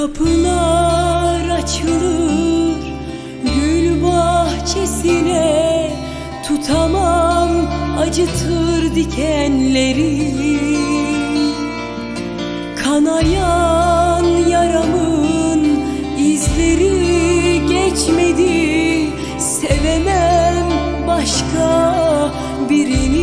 Kapılar açılır gül bahçesine Tutamam acıtır dikenleri. Kanayan yaramın izleri geçmedi Sevemem başka birini.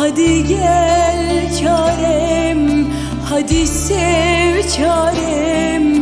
Hadi gel çarem Hadi sev çarem